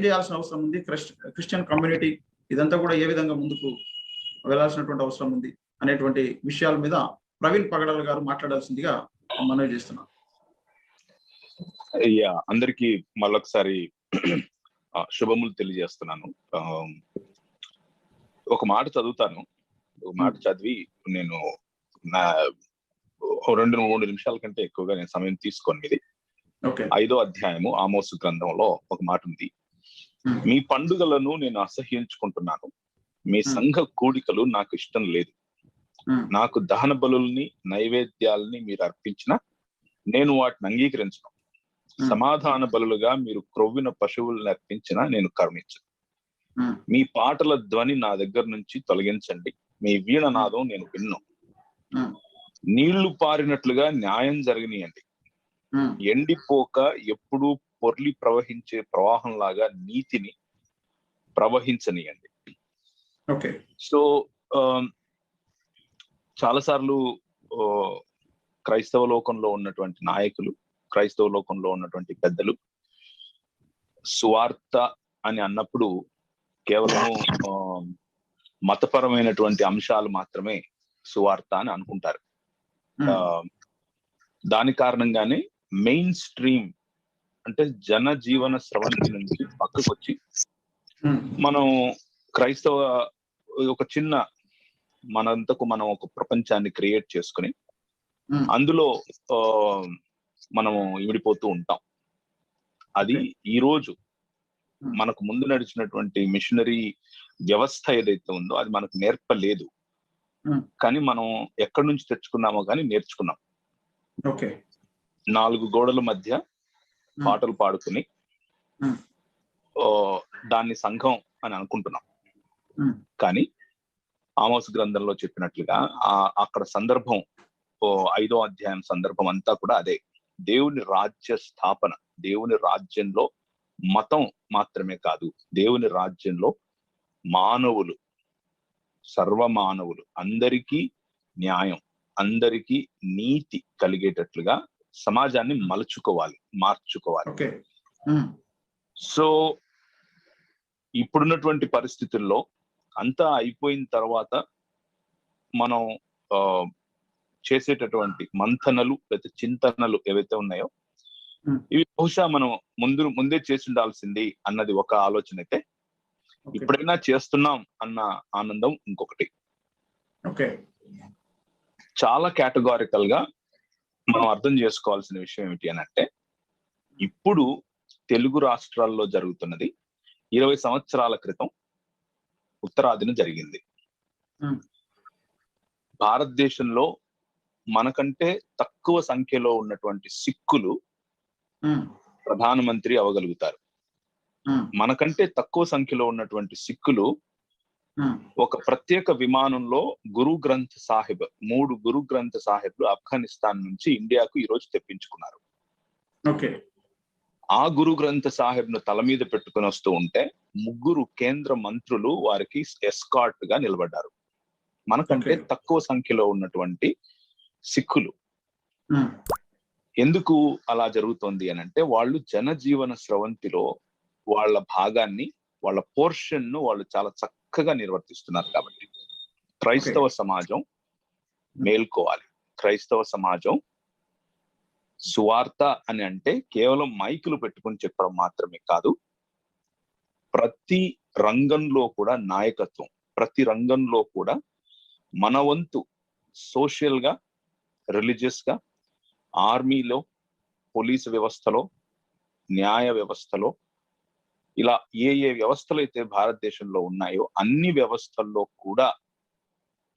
చేయాల్సిన అవసరం ఉంది. క్రిస్ట్- క్రిస్టియన్ కమ్యూనిటీ ఇదంతా కూడా ఏ విధంగా ముందుకు వెళ్ళాల్సినటువంటి అవసరం ఉంది అనేటువంటి విషయాల మీద ప్రవీణ్ పగడాల్ గారు మాట్లాడాల్సిందిగా మనవి చేస్తున్నాం. యా అందరికి మళ్ళొకసారి శుభములు తెలియజేస్తున్నాను. ఒక మాట చదువుతాను. ఒక మాట చదివి నేను నా రెండు మూడు నిమిషాల కంటే ఎక్కువగా నేను సమయం తీసుకోను ఇది ఓకే. ఐదో అధ్యాయము ఆమోసు గ్రంథంలో ఒక మాట ఉంది. మీ పండుగలను నేను అసహ్యించుకుంటున్నాను. మీ Hmm. సంఘ కూడికలు నాకు ఇష్టం లేదు. ఉమ్, నాకు దహన బలుల్ని నైవేద్యాలని మీరు అర్పించిన నేను వాటిని అంగీకరించను. Hmm. సమాధాన బలులుగా మీరు క్రొవ్విన పశువులను అర్పించిన నేను కరుణించను. మీ పాటల ధ్వని నా దగ్గర నుంచి తొలగించండి. మీ వీణనాదం నేను విన్ను. నీళ్ళు పారినట్లుగా న్యాయం జరగనీయండి. ఎండిపోక ఎప్పుడూ పొర్లి ప్రవహించే ప్రవాహం లాగా నీతిని ప్రవహించనీయండి. ఓకే. సో చాలాసార్లు క్రైస్తవ లోకంలో ఉన్నటువంటి నాయకులు క్రైస్తవ లోకంలో ఉన్నటువంటి పెద్దలు సువార్త అని అన్నప్పుడు కేవలం మతపరమైనటువంటి అంశాలు మాత్రమే సువార్త అని అనుకుంటారు. దాని కారణంగానే మెయిన్ స్ట్రీమ్ అంటే జన జీవన స్రవంతి నుంచి పక్కకు వచ్చి మనం క్రైస్తవ ఒక చిన్న మనంతకు మనం ఒక ప్రపంచాన్ని క్రియేట్ చేసుకుని అందులో మనము ఇమిడిపోతూ ఉంటాం. అది ఈ రోజు. మనకు ముందు నడిచినటువంటి మిషనరీ వ్యవస్థ ఏదైతే ఉందో అది మనకు నేర్పలేదు. కానీ మనం ఎక్కడి నుంచి తెచ్చుకున్నామో కానీ నేర్చుకున్నాం. ఓకే. నాలుగు గోడల మధ్య పాటలు పాడుకుని. ఓ, దాన్ని సంఘం అని అనుకుంటున్నాం. కానీ ఆమోస్ గ్రంథంలో చెప్పినట్లుగా ఆ అక్కడ సందర్భం ఓ ఐదో అధ్యాయం సందర్భం అంతా కూడా అదే దేవుని రాజ్య స్థాపన దేవుని రాజ్యంలో మతం మాత్రమే కాదు దేవుని రాజ్యంలో మానవులు సర్వ మానవులు అందరికీ న్యాయం అందరికీ నీతి కలిగేటట్లుగా సమాజాన్ని మలుచుకోవాలి మార్చుకోవాలి. సో ఇప్పుడున్నటువంటి పరిస్థితుల్లో అంతా అయిపోయిన తర్వాత మనం ఆ, చేసేటటువంటి మంథనలు లేదా చింతనలు ఏవైతే ఉన్నాయో. ఇవి బహుశా మనం ముందు ముందే చేసి ఉండాల్సింది అన్నది ఒక ఆలోచన అయితే ఇప్పుడైనా చేస్తున్నాం అన్న ఆనందం ఇంకొకటి. ఓకే. చాలా కేటగారికల్గా మనం అర్థం చేసుకోవాల్సిన విషయం ఏమిటి అని అంటే ఇప్పుడు తెలుగు రాష్ట్రాల్లో జరుగుతున్నది ఇరవై సంవత్సరాల క్రితం ఉత్తరాదిన జరిగింది. భారతదేశంలో మనకంటే తక్కువ సంఖ్యలో ఉన్నటువంటి సిక్కులు ప్రధానమంత్రి అవగలుగుతారు. మనకంటే తక్కువ సంఖ్యలో ఉన్నటువంటి సిక్కులు ఒక ప్రత్యేక విమానంలో గురు గ్రంథ్ సాహిబ్ మూడు గురు గ్రంథ్ సాహిబ్లు ఆఫ్ఘనిస్తాన్ నుంచి ఇండియాకు ఈ రోజు తెప్పించుకున్నారు. ఓకే. ఆ గురు గ్రంథ సాహిబ్ను తల మీద పెట్టుకుని వస్తూ ఉంటే ముగ్గురు కేంద్ర మంత్రులు వారికి ఎస్కాట్గా నిలబడ్డారు. మనకంటే. తక్కువ సంఖ్యలో ఉన్నటువంటి సిక్కులు. ఎందుకు అలా జరుగుతోంది అని అంటే వాళ్ళు జనజీవన స్రవంతిలో వాళ్ళ భాగాన్ని వాళ్ళ పోర్షన్ను వాళ్ళు చాలా చక్కగా నిర్వర్తిస్తున్నారు కాబట్టి. క్రైస్తవ సమాజం మేల్కోవాలి. క్రైస్తవ సమాజం సువార్త అని అంటే కేవలం మైకులు పెట్టుకుని చెప్పడం మాత్రమే కాదు ప్రతి రంగంలో కూడా నాయకత్వం ప్రతి రంగంలో కూడా మన వంతు సోషల్గా రిలీజియస్గా ఆర్మీలో పోలీసు వ్యవస్థలో న్యాయ వ్యవస్థలో ఇలా ఏ ఏ వ్యవస్థలు అయితే భారతదేశంలో ఉన్నాయో అన్ని వ్యవస్థల్లో కూడా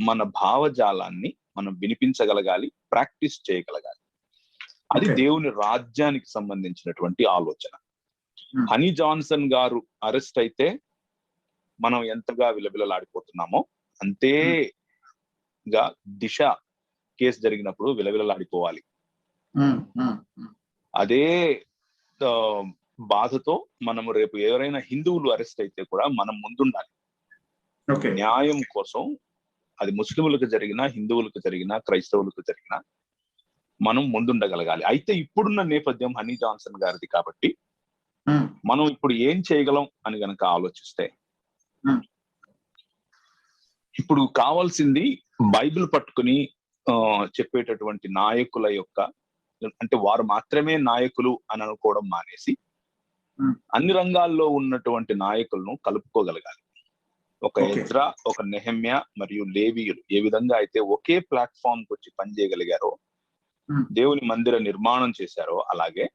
మన భావజాలాన్ని మనం వినిపించగలగాలి ప్రాక్టీస్ చేయగలగాలి. అది. దేవుని రాజ్యానికి సంబంధించినటువంటి ఆలోచన. Hmm. హనీ జాన్సన్ గారు అరెస్ట్ అయితే మనం ఎంతగా విలవిలలాడిపోతున్నామో అంతేగా దిశ కేసు జరిగినప్పుడు విలవిలలాడిపోవాలి. ఉమ్, అదే బాధతో మనము రేపు ఎవరైనా హిందువులు అరెస్ట్ అయితే కూడా మనం ముందుండాలి న్యాయం కోసం అది ముస్లింలకు జరిగినా హిందువులకు జరిగినా క్రైస్తవులకు జరిగినా మనం ముందుండగలగాలి అయితే ఇప్పుడున్న నేపథ్యం హనీ జాన్సన్ గారిది కాబట్టి మనం ఇప్పుడు ఏం చేయగలం అని గనక ఆలోచిస్తే. ఇప్పుడు కావాల్సింది బైబిల్ పట్టుకుని చెప్పేటటువంటి నాయకుల యొక్క అంటే వారు మాత్రమే నాయకులు అని అనుకోవడం మానేసి. అన్ని రంగాల్లో ఉన్నటువంటి నాయకులను కలుపుకోగలగాలి ఒక. ఎజ్రా ఒక నెహమ్య మరియు లేవీయులు ఏ విధంగా అయితే ఒకే ప్లాట్ఫామ్కి వచ్చి పనిచేయగలిగారో Hmm. దేవుని మందిర నిర్మాణం చేశారో అలాగే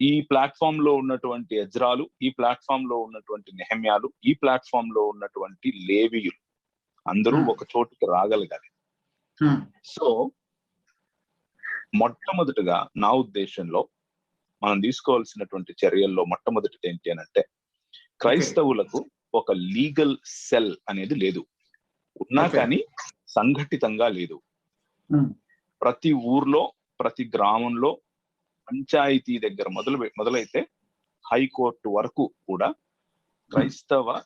ఈ ప్లాట్ఫామ్లో ఉన్నటువంటి ఎజ్రాలు ఈ ప్లాట్ఫామ్లో ఉన్నటువంటి నెహమ్యాలు ఈ ప్లాట్ఫామ్లో ఉన్నటువంటి లేవీయులు అందరూ Hmm. ఒక చోటుకి రాగలగాలి సో మొట్టమొదటిగా నా ఉద్దేశంలో మనం తీసుకోవాల్సినటువంటి చర్యల్లో మొట్టమొదటిది ఏంటి అని అంటే క్రైస్తవులకు ఒక లీగల్ సెల్ అనేది లేదు. ఉన్నా. కానీ సంఘటితంగా లేదు. ప్రతి ఊర్లో ప్రతి గ్రామంలో పంచాయతీ దగ్గర మొదలు మొదలైతే హైకోర్టు వరకు కూడా క్రైస్తవ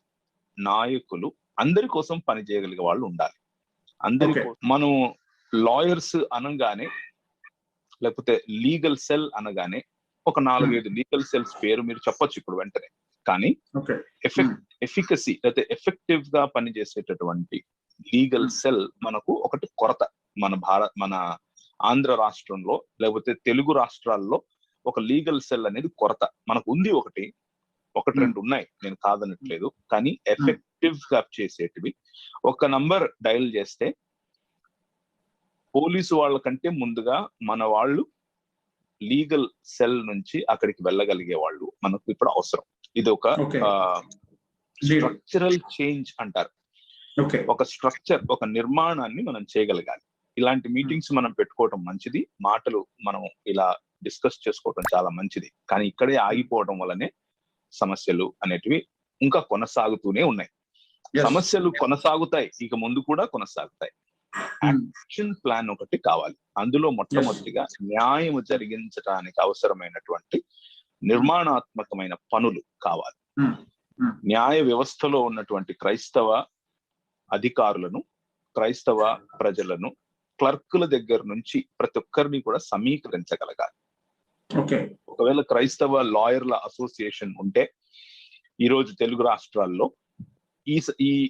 నాయకులు అందరి కోసం పని చేయగలిగే వాళ్ళు ఉండాలి. అందరి మనం లాయర్స్ అనగానే లేకపోతే లీగల్ సెల్ అనగానే ఒక నాలుగైదు లీగల్ సెల్స్ పేరు మీరు చెప్పొచ్చు ఇప్పుడు వెంటనే. కానీ ఎఫెక్ట్ ఎఫికసీ లేకపోతే ఎఫెక్టివ్గా పనిచేసేటటువంటి లీగల్ సెల్ మనకు ఒకటి కొరత. మన భారత్ మన ఆంధ్ర రాష్ట్రంలో లేకపోతే తెలుగు రాష్ట్రాల్లో ఒక లీగల్ సెల్ అనేది కొరత. మనకు ఉంది ఒకటి. ఒకటి రెండు ఉన్నాయి. నేను కాదనట్లేదు. కానీ ఎఫెక్టివ్గా చేసేటివి. ఒక నంబర్ డయల్ చేస్తే పోలీసు వాళ్ళ కంటే ముందుగా మన వాళ్ళు లీగల్ సెల్ నుంచి అక్కడికి వెళ్ళగలిగే వాళ్ళు మనకు ఇప్పుడు అవసరం. ఇది ఒక. స్ట్రక్చరల్ చేంజ్ అంటారు. ఒక స్ట్రక్చర్ ఒక నిర్మాణాన్ని మనం చేయగలగాలి. ఇలాంటి మీటింగ్స్ మనం పెట్టుకోవడం మంచిది. మాటలు మనం ఇలా డిస్కస్ చేసుకోవడం చాలా మంచిది. కానీ ఇక్కడే ఆగిపోవడం వల్లనే సమస్యలు అనేటివి ఇంకా కొనసాగుతూనే ఉన్నాయి. సమస్యలు కొనసాగుతాయి. ఇక ముందు కూడా కొనసాగుతాయి. యాక్షన్ ప్లాన్ ఒకటి కావాలి. అందులో మొట్టమొదటిగా న్యాయం జరిగించడానికి అవసరమైనటువంటి నిర్మాణాత్మకమైన పనులు కావాలి. న్యాయ వ్యవస్థలో ఉన్నటువంటి క్రైస్తవ అధికారులను క్రైస్తవ ప్రజలను క్లర్కుల దగ్గర నుంచి ప్రతి ఒక్కరిని కూడా సమీకరించగలగాలి. ఓకే. ఒకవేళ క్రైస్తవ లాయర్ల అసోసియేషన్ ఉంటే ఈ రోజు తెలుగు రాష్ట్రాల్లో ఈ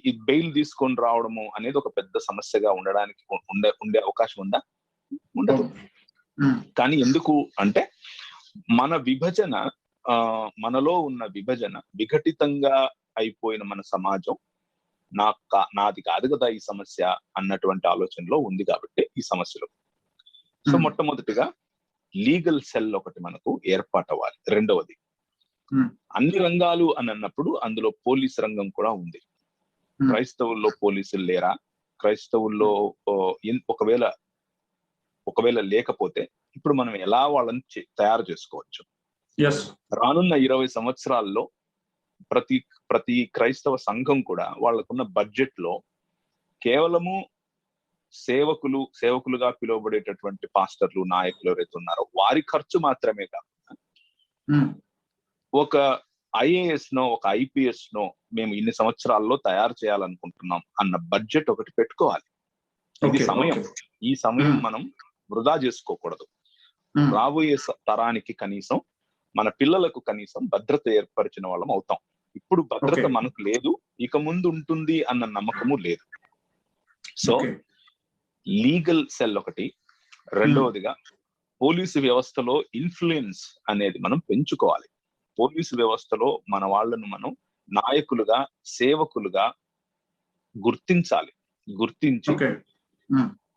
ఈ బెయిల్ తీసుకొని రావడము అనేది ఒక పెద్ద సమస్యగా ఉండడానికి ఉండే ఉండే అవకాశం ఉందా ఉండదు కానీ ఎందుకు అంటే మన విభజన ఆ మనలో ఉన్న విభజన విఘటితంగా అయిపోయిన మన సమాజం నా కా- నాది కాదు కదా ఈ సమస్య అన్నటువంటి ఆలోచనలో ఉంది కాబట్టి ఈ సమస్యలు సో. మొట్టమొదటిగా లీగల్ సెల్ ఒకటి మనకు ఏర్పాటవ్వాలి రెండవది Hmm. అన్ని రంగాలు అని అన్నప్పుడు అందులో పోలీస్ రంగం కూడా ఉంది. Hmm. క్రైస్తవుల్లో పోలీసులు లేరా? క్రైస్తవుల్లో ఒకవేళ ఒకవేళ లేకపోతే ఇప్పుడు మనం ఎలా వాళ్ళని తయారు చేసుకోవచ్చు? రానున్న ఇరవై సంవత్సరాల్లో ప్రతి ప్రతి క్రైస్తవ సంఘం కూడా వాళ్ళకున్న బడ్జెట్లో కేవలము సేవకులు సేవకులుగా పిలువబడేటటువంటి పాస్టర్లు నాయకులు ఎవరైతే ఉన్నారో వారి ఖర్చు మాత్రమే కాకుండా ఉమ్, ఒక ఐఏఎస్ నో ఒక ఐపీఎస్ నో మేము ఇన్ని సంవత్సరాల్లో తయారు చేయాలనుకుంటున్నాం అన్న బడ్జెట్ ఒకటి పెట్టుకోవాలి. ఇది సమయం. ఈ సమయం. మనం వృధా చేసుకోకూడదు. రాబోయే తరానికి కనీసం మన పిల్లలకు కనీసం భద్రత ఏర్పరిచిన వాళ్ళం అవుతాం. ఇప్పుడు భద్రత. మనకు లేదు ఇక ముందు ఉంటుంది అన్న నమ్మకము లేదు. సో లీగల్ సెల్ ఒకటి రెండవదిగా పోలీసు వ్యవస్థలో ఇన్ఫ్లుయెన్స్ అనేది మనం పెంచుకోవాలి. పోలీసు వ్యవస్థలో మన వాళ్ళను మనం నాయకులుగా సేవకులుగా గుర్తించాలి. గుర్తించి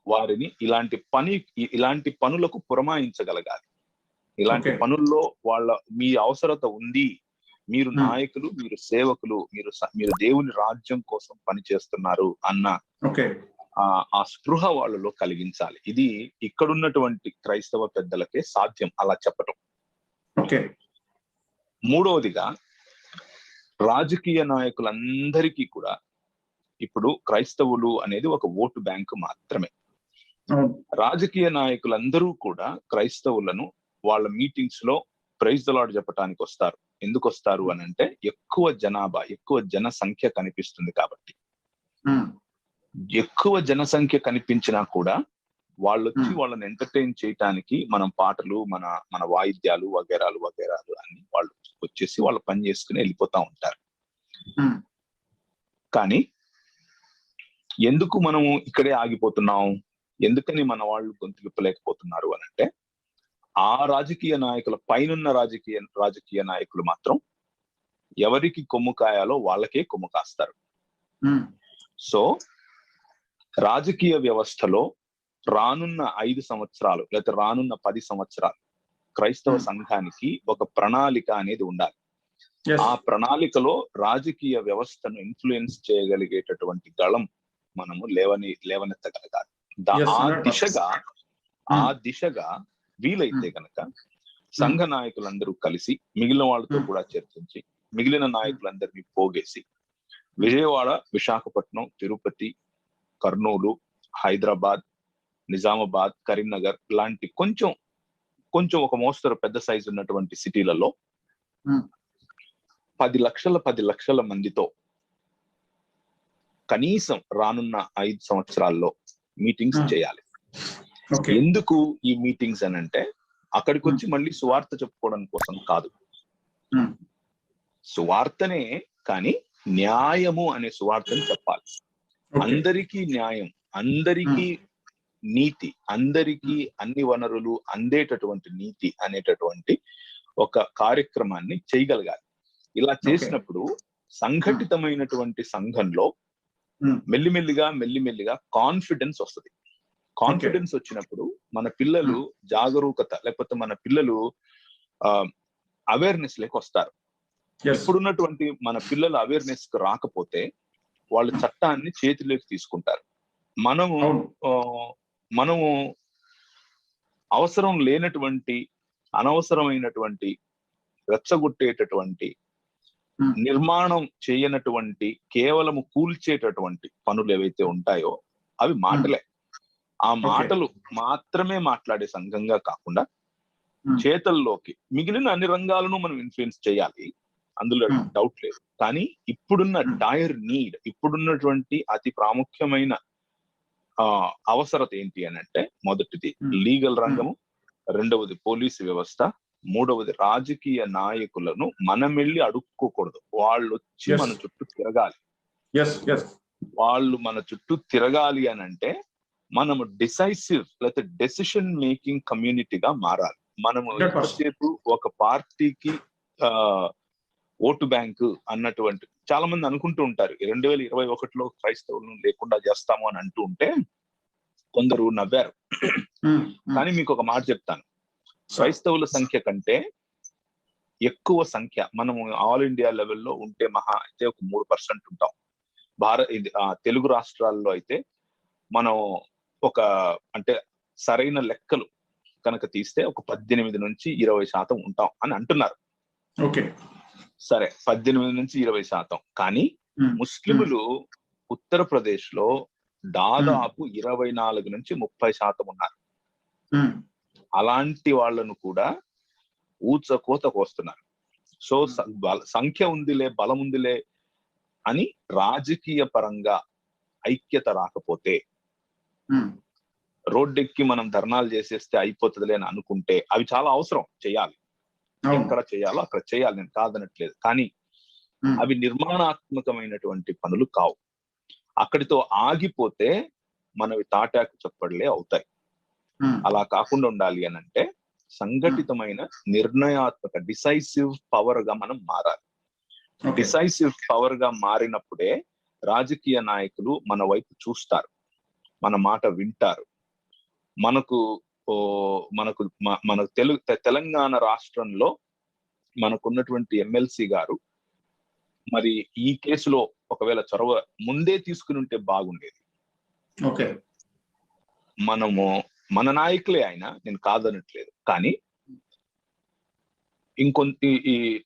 వారిని ఇలాంటి పని ఇలాంటి పనులకు పురమాయించగలగాలి. ఇలాంటి. పనుల్లో వాళ్ళ మీ అవసరత ఉంది. మీరు. నాయకులు మీరు సేవకులు మీరు మీరు దేవుని రాజ్యం కోసం పనిచేస్తున్నారు అన్న ఓకే. ఆ ఆ స్పృహ వాళ్ళలో కలిగించాలి. ఇది ఇక్కడున్నటువంటి క్రైస్తవ పెద్దలకే సాధ్యం అలా చెప్పటం. ఓకే. మూడవదిగా రాజకీయ నాయకులందరికీ కూడా ఇప్పుడు క్రైస్తవులు అనేది ఒక ఓటు బ్యాంకు మాత్రమే. రాజకీయ నాయకులందరూ కూడా క్రైస్తవులను వాళ్ళ మీటింగ్స్లో ప్రైజ్ దలాడ్ చెప్పడానికి వస్తారు. ఎందుకు వస్తారు అని అంటే ఎక్కువ జనాభా ఎక్కువ జనసంఖ్య కనిపిస్తుంది కాబట్టి. ఎక్కువ జనసంఖ్య కనిపించినా కూడా వాళ్ళు వచ్చి. వాళ్ళని ఎంటర్టైన్ చేయటానికి మనం పాటలు మన మన వాయిద్యాలు వగేరాలు వగేరాలు అన్ని వాళ్ళు వచ్చేసి వాళ్ళ పని చేసుకుని వెళ్ళిపోతా ఉంటారు. కానీ ఎందుకు మనము ఇక్కడే ఆగిపోతున్నాం ఎందుకని మన వాళ్ళు గొంతులిప్పలేకపోతున్నారు అని అంటే ఆ రాజకీయ నాయకుల పైనున్న రాజకీయ రాజకీయ నాయకులు మాత్రం ఎవరికి కొమ్ము కాయాలో వాళ్ళకే కొమ్ము కాస్తారు సో రాజకీయ వ్యవస్థలో రానున్న ఐదు సంవత్సరాలు లేకపోతే రానున్న పది సంవత్సరాలు క్రైస్తవ Hmm. సంఘానికి ఒక ప్రణాళిక అనేది ఉండాలి ఆ ప్రణాళికలో రాజకీయ వ్యవస్థను ఇన్ఫ్లుయెన్స్ చేయగలిగేటటువంటి గళం మనము లేవని లేవనెత్తగలగాలి ఆ 100%. దిశగా ఆ Hmm. దిశగా వీలైతే గనక సంఘ నాయకులందరూ కలిసి మిగిలిన వాళ్ళతో Hmm. కూడా చర్చించి మిగిలిన నాయకులందరినీ పోగేసి విజయవాడ విశాఖపట్నం తిరుపతి కర్నూలు హైదరాబాద్ నిజామాబాద్ కరీంనగర్ లాంటి కొంచెం కొంచెం ఒక మోస్తరు పెద్ద సైజు ఉన్నటువంటి సిటీలలో Hmm. పది లక్షల పది లక్షల మందితో కనీసం రానున్న ఐదు సంవత్సరాల్లో మీటింగ్స్ Hmm. చేయాలి. ఎందుకు ఈ మీటింగ్స్ అని అంటే అక్కడికి వచ్చి మళ్ళీ సువార్త చెప్పుకోవడం కోసం కాదు. Hmm. సువార్తనే కానీ న్యాయము అనే సువార్తని చెప్పాలి. అందరికీ న్యాయం అందరికీ నీతి అందరికీ అన్ని వనరులు అందేటటువంటి నీతి అనేటటువంటి ఒక కార్యక్రమాన్ని చేయగలగాలి. ఇలా చేసినప్పుడు సంఘటితమైనటువంటి సంఘంలో. మెల్లిమెల్లిగా మెల్లిమెల్లిగా కాన్ఫిడెన్స్ వస్తుంది. కాన్ఫిడెన్స్ వచ్చినప్పుడు మన పిల్లలు జాగరూకత లేకపోతే మన పిల్లలు అవేర్నెస్ లేక వస్తారు. Yes, ఇప్పుడున్నటువంటి మన పిల్లల అవేర్నెస్కు రాకపోతే వాళ్ళు చట్టాన్ని చేతిలోకి తీసుకుంటారు. మనము మనము అవసరం లేనటువంటి అనవసరమైనటువంటి రెచ్చగొట్టేటటువంటి. నిర్మాణం చేయనటువంటి కేవలము కూల్చేటటువంటి పనులు ఏవైతే ఉంటాయో అవి మాటలే ఆ మాటలు మాత్రమే మాట్లాడే సంఘంగా కాకుండా. చేతల్లోకి మిగిలిన అన్ని రంగాలను మనం ఇన్ఫ్లుయెన్స్ చేయాలి అందులో. డౌట్ లేదు కానీ ఇప్పుడున్న. డైర్ నీడ్ ఇప్పుడున్నటువంటి అతి ప్రాముఖ్యమైన అవసరత ఏంటి అని అంటే మొదటిది. లీగల్ రంగము రెండవది పోలీసు వ్యవస్థ మూడవది రాజకీయ నాయకులను మనం వెళ్ళి అడుక్కోకూడదు వాళ్ళు వచ్చి. మన చుట్టూ తిరగాలి వాళ్ళు మన చుట్టూ తిరగాలి అని అంటే మనము డిసైసివ్ లేకపోతే డెసిషన్ మేకింగ్ కమ్యూనిటీగా మారాలి మనము 100%. ఎక్కువసేపు ఒక పార్టీకి ఓటు బ్యాంకు అన్నటువంటి చాలా మంది అనుకుంటూ ఉంటారు. రెండు వేల ఇరవై ఒకటిలో క్రైస్తవులను లేకుండా చేస్తాము అని అంటూ ఉంటే కొందరు నవ్వారు. కానీ మీకు ఒక మాట చెప్తాను. క్రైస్తవుల సంఖ్య కంటే ఎక్కువ సంఖ్య మనము ఆల్ ఇండియా లెవెల్లో ఉంటే మహా అయితే ఒక మూడు పర్సెంట్ ఉంటాం. భారత్ తెలుగు రాష్ట్రాల్లో అయితే మనం ఒక అంటే సరైన లెక్కలు కనుక తీస్తే ఒక పద్దెనిమిది నుంచి ఇరవై శాతం ఉంటాం అని అంటున్నారు. ఓకే. సరే పద్దెనిమిది నుంచి ఇరవై శాతం. కానీ ముస్లింలు ఉత్తరప్రదేశ్లో దాదాపు ఇరవై నాలుగు నుంచి ముప్పై శాతం ఉన్నారు. అలాంటి వాళ్ళను కూడా ఊచ కోత కోస్తున్నారు. సో సంఖ్య ఉందిలే బలం ఉందిలే అని రాజకీయ పరంగా ఐక్యత రాకపోతే రోడ్డెక్కి మనం ధర్నాలు చేసేస్తే అయిపోతుందిలే అని అనుకుంటే అవి చాలా అవసరం చేయాలి. ఎక్కడ చేయాలో అక్కడ చేయాలి. నేను కాదనట్లేదు. కానీ అవి నిర్మాణాత్మకమైనటువంటి పనులు కావు. అక్కడితో ఆగిపోతే మనవి తాటాకు చప్పడలే అవుతాయి. అలా కాకుండా ఉండాలి అని అంటే సంఘటితమైన నిర్ణయాత్మక డిసైసివ్ పవర్గా మనం మారాలి. డిసైసివ్ పవర్గా మారినప్పుడే రాజకీయ నాయకులు మన వైపు చూస్తారు. మన మాట వింటారు. మనకు మనకు మన తెలుగు తెలంగాణ రాష్ట్రంలో మనకున్నటువంటి ఎమ్మెల్సీ గారు మరి ఈ కేసులో ఒకవేళ చొరవ ముందే తీసుకుని ఉంటే బాగుండేది. ఓకే. మనము మన నాయకులే ఆయన నేను కాదనట్లేదు. కానీ ఇంకొంత ఈ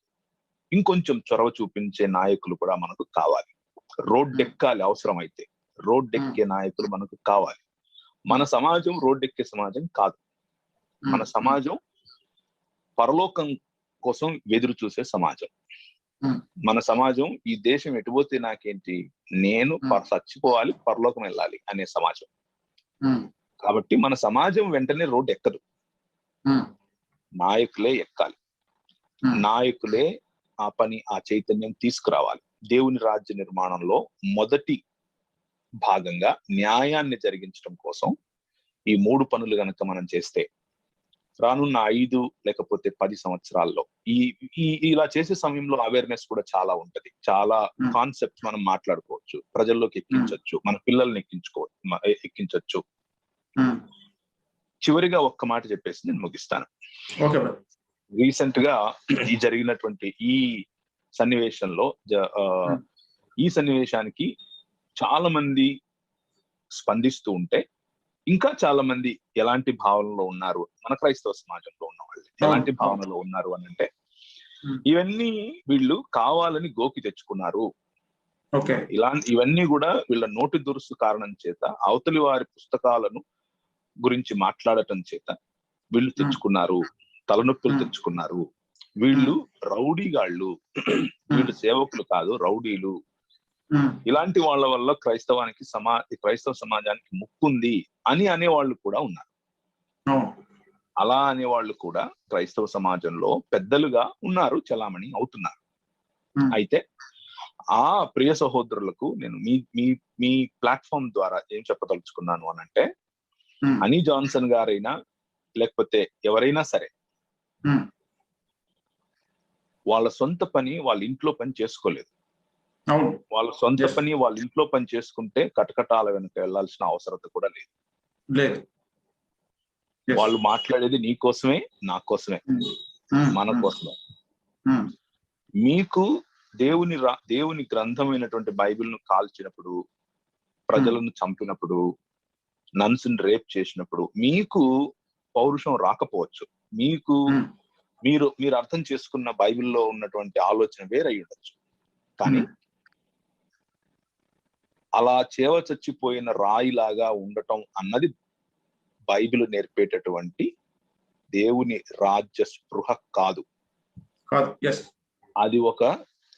ఇంకొంచెం చొరవ చూపించే నాయకులు కూడా మనకు కావాలి. రోడ్డెక్కాలి అవసరమైతే. రోడ్డెక్కే నాయకులు మనకు కావాలి. మన సమాజం రోడ్డెక్కే సమాజం కాదు. మన సమాజం పరలోకం కోసం ఎదురు చూసే సమాజం. మన సమాజం ఈ దేశం ఎటుపోతే నాకేంటి? నేను చచ్చిపోవాలి పరలోకం వెళ్ళాలి అనే సమాజం. కాబట్టి మన సమాజం వెంటనే రోడ్డు ఎక్కదు నాయకులే ఎక్కాలి. నాయకులే ఆ పని ఆ చైతన్యం తీసుకురావాలి. దేవుని రాజ్య నిర్మాణంలో మొదటి భాగంగా న్యాయాన్ని జరిగించడం కోసం ఈ మూడు పనులు గనక మనం చేస్తే రానున్న ఐదు లేకపోతే పది సంవత్సరాల్లో ఈ ఇలా చేసే సమయంలో అవేర్నెస్ కూడా చాలా ఉంటది చాలా. కాన్సెప్ట్స్ మనం మాట్లాడుకోవచ్చు ప్రజల్లోకి ఎక్కించవచ్చు మన పిల్లల్ని ఎక్కించుకోవచ్చు మ- ఎక్కించవచ్చు. చివరిగా ఒక్క మాట చెప్పేసి నేను ముగిస్తాను రీసెంట్గా ఈ జరిగినటువంటి ఈ సన్నివేశంలో. ఈ సన్నివేశానికి చాలా మంది స్పందిస్తూ ఉంటే ఇంకా చాలా మంది ఎలాంటి భావనలో ఉన్నారు? మన క్రైస్తవ సమాజంలో ఉన్న వాళ్ళు ఎలాంటి. భావనలో ఉన్నారు అని అంటే. ఇవన్నీ వీళ్ళు కావాలని గోకి తెచ్చుకున్నారు. ఇలా ఇవన్నీ కూడా వీళ్ళ నోటి దురుసు కారణం చేత అవతలి వారి పుస్తకాలను గురించి మాట్లాడటం చేత వీళ్ళు తెచ్చుకున్నారు తలనొప్పులు. తెచ్చుకున్నారు. వీళ్ళు రౌడీగాళ్ళు. వీళ్ళు సేవకులు కాదు రౌడీలు. ఇలాంటి వాళ్ళ వల్ల క్రైస్తవానికి సమా క్రైస్తవ సమాజానికి ముప్పుంది అని అనేవాళ్ళు కూడా ఉన్నారు. అలా అనేవాళ్ళు కూడా క్రైస్తవ సమాజంలో పెద్దలుగా ఉన్నారు చలామణి అవుతున్నారు. అయితే ఆ ప్రియ సహోదరులకు నేను మీ మీ మీ ప్లాట్ఫామ్ ద్వారా ఏం చెప్పదలుచుకున్నాను అనంటే ఉమ్, హనీ జాన్సన్ గారైనా లేకపోతే ఎవరైనా సరే వాళ్ళ సొంత పని వాళ్ళ ఇంట్లో పని చేసుకోలేదు. వాళ్ళ సొంత. పని వాళ్ళ ఇంట్లో పని చేసుకుంటే కటకటాల వెనక వెళ్ళాల్సిన అవసరత కూడా లేదు. లేదు. వాళ్ళు మాట్లాడేది నీ కోసమే నా కోసమే. ఉమ్, ఉమ్, మన ఉమ్, కోసమే. మీకు దేవుని రా దేవుని గ్రంథమైనటువంటి బైబిల్ను కాల్చినప్పుడు ప్రజలను చంపినప్పుడు నన్సుని రేప్ చేసినప్పుడు మీకు పౌరుషం రాకపోవచ్చు. మీకు మీరు మీరు అర్థం చేసుకున్న బైబిల్లో ఉన్నటువంటి ఆలోచన వేరై ఉండొచ్చు. కానీ అలా చేవ చచ్చిపోయిన రాయిలాగా ఉండటం అన్నది బైబిల్ నేర్పేటటువంటి దేవుని రాజ్య స్పృహ కాదు. అది ఒక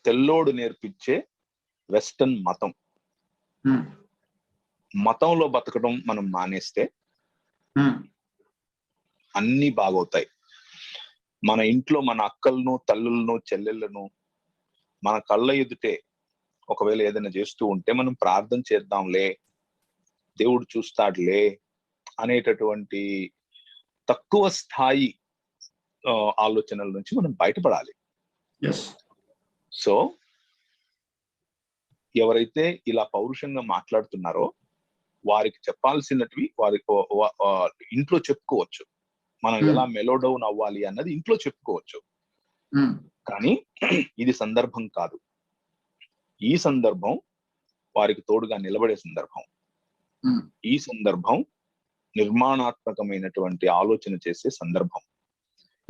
తెల్లోడు నేర్పించే వెస్టర్న్ మతం. మతంలో బతకడం మనం మానేస్తే అన్ని బాగవుతాయి. మన ఇంట్లో మన అక్కలను తల్లులను చెల్లెళ్ళను మన కళ్ళ ఎదుటే ఒకవేళ ఏదైనా చేస్తూ ఉంటే మనం ప్రార్థన చేద్దాంలే దేవుడు చూస్తాడులే అనేటటువంటి తక్కువ స్థాయి ఆలోచనల నుంచి మనం బయటపడాలి. సో ఎవరైతే ఇలా పౌరుషంగా మాట్లాడుతున్నారో వారికి చెప్పాల్సినటివి వారి ఇంట్లో చెప్పుకోవచ్చు. మనం Hmm. ఎలా మెలోడౌన్ అవ్వాలి అన్నది ఇంట్లో చెప్పుకోవచ్చు. కానీ ఇది సందర్భం కాదు. ఈ సందర్భం వారికి తోడుగా నిలబడే సందర్భం. Hmm. ఈ సందర్భం నిర్మాణాత్మకమైనటువంటి ఆలోచన చేసే సందర్భం.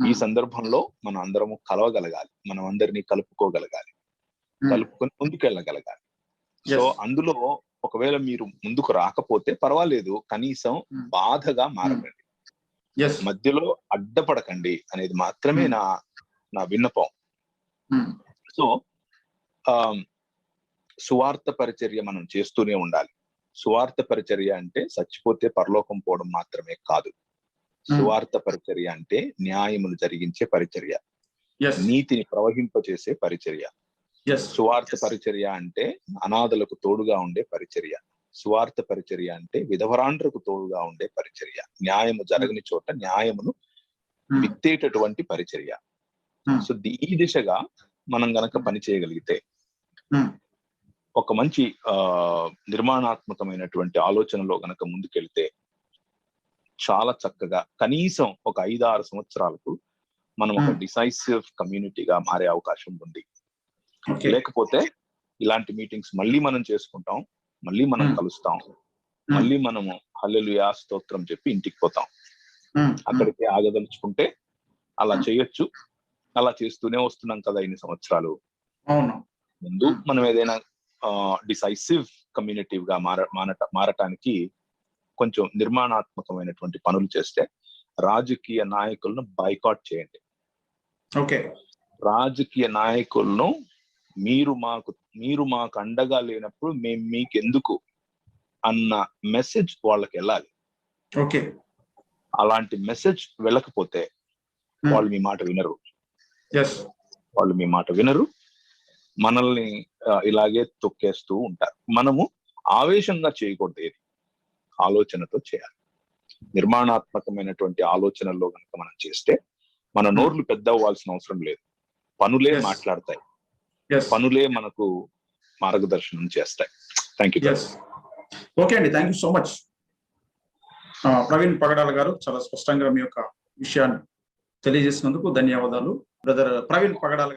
ఈ సందర్భంలో మనం అందరము కలవగలగాలి. మనం అందరినీ కలుపుకోగలగాలి. కలుపుకొని ముందుకెళ్ళగలగాలి. సో. అందులో ఒకవేళ మీరు ముందుకు రాకపోతే పర్వాలేదు. కనీసం Hmm. బాధగా మారకండి. మధ్యలో అడ్డపడకండి అనేది మాత్రమే Hmm. నా నా విన్నపం. సో సువార్త పరిచర్య మనం చేస్తూనే ఉండాలి. సువార్త పరిచర్య అంటే చచ్చిపోతే పరలోకం పోవడం మాత్రమే కాదు. సువార్త పరిచర్య అంటే న్యాయమును జరిగించే పరిచర్య. నీతిని ప్రవహింపచేసే పరిచర్య. సువార్త పరిచర్య అంటే అనాథలకు తోడుగా ఉండే పరిచర్య. సువార్త పరిచర్య అంటే విధవరాండ్రకు తోడుగా ఉండే పరిచర్య. న్యాయము జరగని చోట న్యాయమును విత్తేటటువంటి పరిచర్య. సో ఈ దిశగా మనం గనక పని చేయగలిగితే ఒక మంచి ఆ నిర్మాణాత్మకమైనటువంటి ఆలోచనలో గనక ముందుకెళ్తే చాలా చక్కగా కనీసం ఒక ఐదు ఆరు సంవత్సరాలకు మనం ఒక. డిసైసివ్ కమ్యూనిటీగా మారే అవకాశం ఉంది. లేకపోతే ఇలాంటి మీటింగ్స్ మళ్ళీ మనం చేసుకుంటాం మళ్ళీ మనం. కలుస్తాం మళ్ళీ మనము హల్లెలూయా స్తోత్రం చెప్పి ఇంటికి పోతాం. అక్కడికి ఆగదలుచుకుంటే అలా చేయొచ్చు. అలా చేస్తూనే వస్తున్నాం కదా ఇన్ని సంవత్సరాలు. ముందు మనం ఏదైనా డిసైసివ్ కమ్యూనిటీ గా మార మారట మారటానికి కొంచెం నిర్మాణాత్మకమైనటువంటి పనులు చేస్తే రాజకీయ నాయకులను బైకాట్ చేయండి. ఓకే. రాజకీయ నాయకులను మీరు మాకు మీరు మాకు అండగా లేనప్పుడు మేము మీకు ఎందుకు అన్న మెసేజ్ వాళ్ళకి వెళ్ళాలి ఓకే. అలాంటి మెసేజ్ వెళ్ళకపోతే. వాళ్ళు మీ మాట వినరు. వాళ్ళు మీ మాట వినరు. మనల్ని ఇలాగే తొక్కేస్తూ ఉంటారు. మనము ఆవేశంగా చేయకూడదు ఏది ఆలోచనతో చేయాలి. నిర్మాణాత్మకమైనటువంటి ఆలోచనల్లో కనుక మనం చేస్తే మన నోర్లు పెద్ద అవ్వాల్సిన అవసరం లేదు. పనులే. మాట్లాడతాయి. పనులే మనకు మార్గదర్శనం చేస్తాయి. థ్యాంక్ యూ ఓకే అండి. Thank you so much Praveen Pagadala గారు చాలా స్పష్టంగా మీ యొక్క విషయాన్ని తెలియజేసినందుకు ధన్యవాదాలు. బ్రదర్ ప్రవీణ్ పగడాల